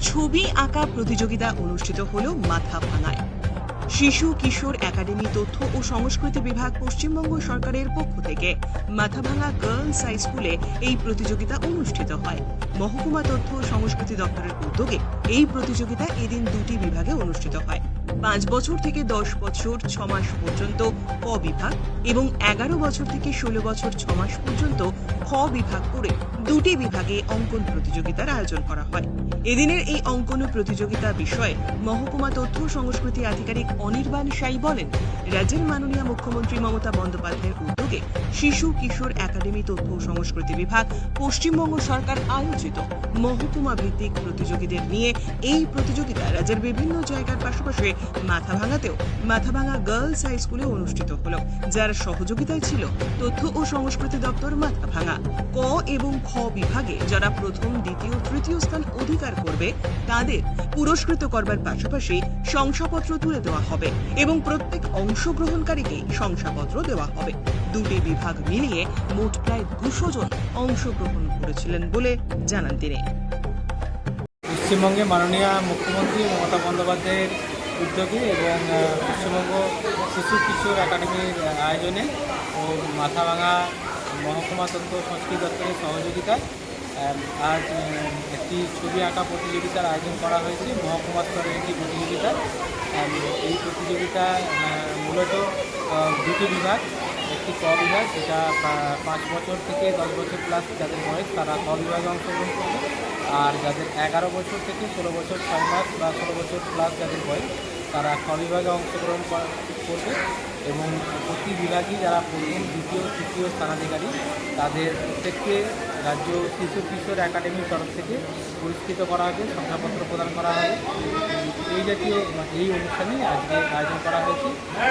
ছবি আঁকা প্রতিযোগিতা অনুষ্ঠিত হল মাথা ভাঙায় শিশু কিশোর একাডেমি তথ্য ও সংস্কৃতি বিভাগ পশ্চিমবঙ্গ সরকারের পক্ষ থেকে মাথাভাঙা গার্লস হাই স্কুলে এই প্রতিযোগিতা অনুষ্ঠিত হয়। মহকুমা তথ্য ও সংস্কৃতি দপ্তরের উদ্যোগে এই প্রতিযোগিতা এদিন দুটি বিভাগে অনুষ্ঠিত হয়। পাঁচ বছর থেকে দশ বছর, ছ মাস পর্যন্ত ক বিভাগ এবং এগারো বছর থেকে ষোলো বছর, ছ মাস পর্যন্ত খ বিভাগ করে দুটি বিভাগে অঙ্কন প্রতিযোগিতার আয়োজন করা হয়। এদিনের এই অঙ্কন প্রতিযোগিতা বিষয়ে মহকুমা তথ্য সংস্কৃতি আধিকারিক অনির্বাণ সাই বলেন, রাজ্যের মাননীয় মুখ্যমন্ত্রী মমতা বন্দ্যোপাধ্যায়ের উদ্যোগে শিশু কিশোর একাডেমি তথ্য সংস্কৃতি বিভাগ, পশ্চিমবঙ্গ সরকার আয়োজিত মহকুমা ভিত্তিক প্রতিযোগীদের নিয়ে এই প্রতিযোগিতা রাজ্যের বিভিন্ন জায়গার পাশাপাশি মাথাভাঙাতেও মাথাভাঙা গার্লস হাই স্কুলে অনুষ্ঠিত হলো, যার সহযোগিতায় ছিল তথ্য ও সংস্কৃতি দপ্তর মাথাভাঙা। ক এবং খ বিভাগে যারা প্রথম, দ্বিতীয়, তৃতীয় স্থান অধিকার করবে, তাদের পুরস্কৃত করবার পাশাপাশি শংসাপত্র তুলে দেওয়া হবে এবং প্রত্যেক অংশগ্রহণকারীকে শংসাপত্র দেওয়া হবে। দুটি বিভাগ মিলিয়ে মোট প্রায় দুশো জন অংশগ্রহণ করেছিলেন বলে জানান তিনি। পশ্চিমবঙ্গে মাননীয় মুখ্যমন্ত্রী মমতা বন্দ্যোপাধ্যায়ের উদ্যোগে এবং পশ্চিমবঙ্গ শিশু কিশোর একাডেমির আয়োজনে ও মাথাভাঙা মহকুমা তত্ত্ব সংস্কৃতি দপ্তরের সহযোগিতায় আজ একটি ছবি আঁকা প্রতিযোগিতার আয়োজন করা হয়েছে। মহকুমা স্তরের একটি প্রতিযোগিতা। এই প্রতিযোগিতা মূলত দুটি বিভাগ একটি ক বিভাগ, যেটা পাঁচ বছর থেকে দশ বছর প্লাস যাদের বয়স, তারা ক বিভাগে অংশগ্রহণ করবে। আর যাদের এগারো বছর থেকে ষোলো বছর ছয় মাস বা ষোলো বছর প্লাস যাদের বয়স, তারা খ বিভাগে অংশগ্রহণ করা- করবে। এবং প্রতি বিভাগই যারা প্রথম, দ্বিতীয়, তৃতীয় স্থানাধিকারী, তাদের প্রত্যেককে রাজ্য শিশু কিশোর একাডেমির তরফ থেকে পুরস্কৃত করা হবে শংসাপত্র প্রদান করা হবে। এই জাতীয় এই অনুষ্ঠানে আজকে আয়োজন করা হয়েছে।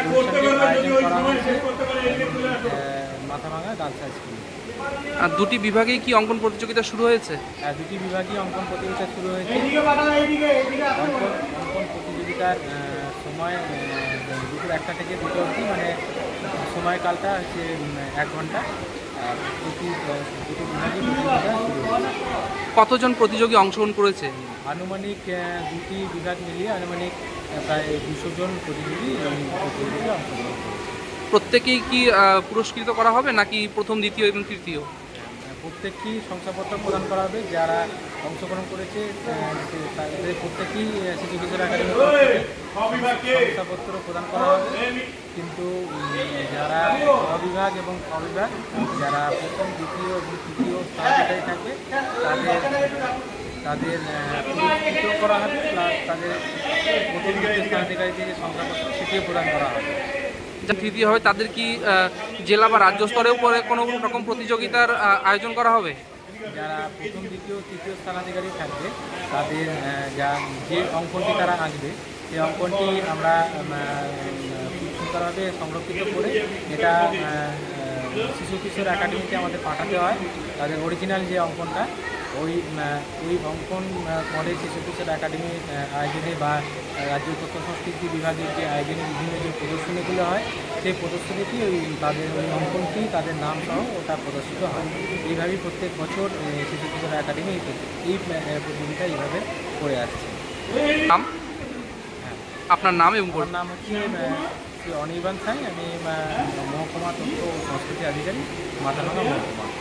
অনুষ্ঠানটি আয়োজন করা হয়েছে মাথাভাঙা গার্লস হাই স্কুলে আর দুটি বিভাগেই কি অঙ্কন প্রতিযোগিতা শুরু হয়েছে? আর দুটি বিভাগীয় অঙ্কন প্রতিযোগিতা শুরু হয়েছে। অঙ্কন প্রতিযোগিতার সময় দুপুর একটা থেকে দুটো অবধি মানে সময়কালটা হচ্ছে এক ঘণ্টা। প্রতি দুটো বিভাগীয় প্রতিযোগিতা শুরু কতজন প্রতিযোগী অংশগ্রহণ করেছে? আনুমানিক দুটি বিভাগ মিলিয়ে আনুমানিক প্রায় দুশো জন প্রতিযোগী এবং অংশগ্রহণ করেছে। প্রত্যেকেই কি পুরস্কৃত করা হবে নাকি প্রথম দ্বিতীয় এবং তৃতীয়? প্রত্যেকটি শংসাপত্র প্রদান করা হবে যারা অংশগ্রহণ করেছে তাদের প্রত্যেকেই শিশু কিশোর একাডেমি শংসাপত্র প্রদান করা হবে। কিন্তু যারা বিভাগ এবং খ বিভাগ যারা প্রথম দ্বিতীয় এবং তৃতীয় স্থানাধিকারী থাকবে তাদের তাদের পুরস্কৃত করা হবে প্লাস তাদের শংসাপত্র সেটিও প্রদান করা হবে যা তৃতীয় হবে তাদের কি জেলা বা রাজ্য স্তরেও পরে কোনো রকম প্রতিযোগিতার আয়োজন করা হবে? যারা প্রথম দ্বিতীয় তৃতীয় স্থানাধিকারী থাকবে তাদের যা যে অঙ্কনটি তারা আঁকবে সেই অঙ্কনটি আমরা সুন্দরভাবে সংরক্ষিত করে এটা শিশু কিশোর একাডেমিতে আমাদের পাঠাতে হয়। তাদের অরিজিনাল যে অঙ্কনটা ওই ওই অঙ্কন পরে শিশু কিশোর একাডেমি আয়োজনে বা রাজ্য তথ্য সংস্কৃতি বিভাগের যে আয়োজনে বিভিন্ন যে প্রদর্শনীগুলো হয় সেই প্রদর্শনীটি ওই তাদের ওই অঙ্কনটি তাদের নাম সহ ওটা প্রদর্শিত হয়। এইভাবেই প্রত্যেক বছর শিশু কিশোর একাডেমি এই প্রতি- প্রতিযোগিতা এইভাবে করে আসছে। নাম? হ্যাঁ। আপনার নাম এবং আমার নাম হচ্ছে অনির্বাণ সাই। আমি মহকুমা তথ্য ও সংস্কৃতি আধিকারিক মাথাভাঙা মহকুমা।